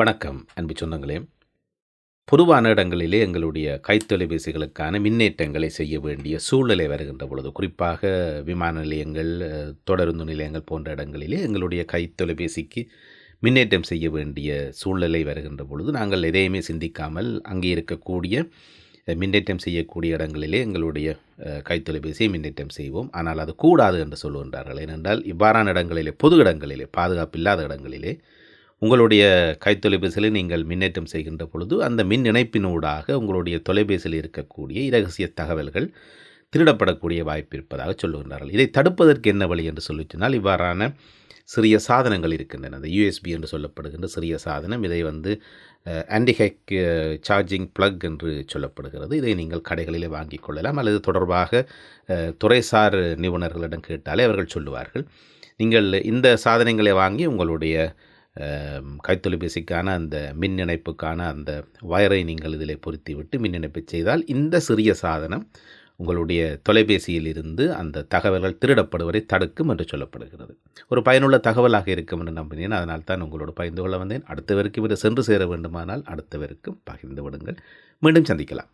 வணக்கம் அன்பு சொந்தங்களே. பொதுவான இடங்களிலே எங்களுடைய கைத்தொலைபேசிகளுக்கான மின்னேற்றங்களை செய்ய வேண்டிய சூழ்நிலை வருகின்ற பொழுது குறிப்பாக விமான நிலையங்கள் தொடருந்து நிலையங்கள் போன்ற இடங்களிலே எங்களுடைய கைத்தொலைபேசிக்கு மின்னேற்றம் செய்ய வேண்டிய சூழ்நிலை வருகின்ற பொழுது நாங்கள் எதையுமே சிந்திக்காமல் அங்கே இருக்கக்கூடிய மின்னேற்றம் செய்யக்கூடிய இடங்களிலே எங்களுடைய கைத்தொலைபேசியை மின்னேற்றம் செய்வோம். ஆனால் அது கூடாது என்று சொல்லுகின்றார்கள். ஏனென்றால் இவ்வாறான இடங்களிலே பொது இடங்களிலே பாதுகாப்பு இல்லாத இடங்களிலே உங்களுடைய கைத்தொலைபேசியில் நீங்கள் மின்னேற்றம் செய்கின்ற பொழுது அந்த மின் இணைப்பினூடாக உங்களுடைய தொலைபேசியில் இருக்கக்கூடிய இரகசிய தகவல்கள் திருடப்படக்கூடிய வாய்ப்பு இருப்பதாக சொல்லுகின்றார்கள். இதை தடுப்பதற்கு என்ன வழி என்று சொல்லி சொன்னால் இவ்வாறான சிறிய சாதனங்கள் இருக்கின்றன. அந்த யூஎஸ்பி என்று சொல்லப்படுகின்ற சிறிய சாதனம் இதை வந்து ஆன்டிஹெக் சார்ஜிங் பிளக் என்று சொல்லப்படுகிறது. இதை நீங்கள் கடைகளிலே வாங்கிக் கொள்ளலாம். அல்லது தொடர்பாக துறைசார் நிபுணர்களிடம் கேட்டாலே அவர்கள் சொல்லுவார்கள் நீங்கள் இந்த சாதனங்களை வாங்கி உங்களுடைய கைத்தொலைபேசிக்கான அந்த மின் இணைப்புக்கான அந்த வயரை நீங்கள் இதில் பொருத்திவிட்டு மின் இணைப்பு செய்தால் இந்த சிறிய சாதனம் உங்களுடைய தொலைபேசியில் இருந்து அந்த தகவல்கள் திருடப்படுவதை தடுக்கும் என்று சொல்லப்படுகிறது. ஒரு பயனுள்ள தகவலாக இருக்கும் என்று நம்பினேன் அதனால் தான் உங்களோடு பகிர்ந்து கொள்ள வந்தேன். அடுத்தவருக்கும் இது சென்று சேர வேண்டுமானால் அடுத்தவருக்கும் பகிர்ந்து விடுங்கள். மீண்டும் சந்திக்கலாம்.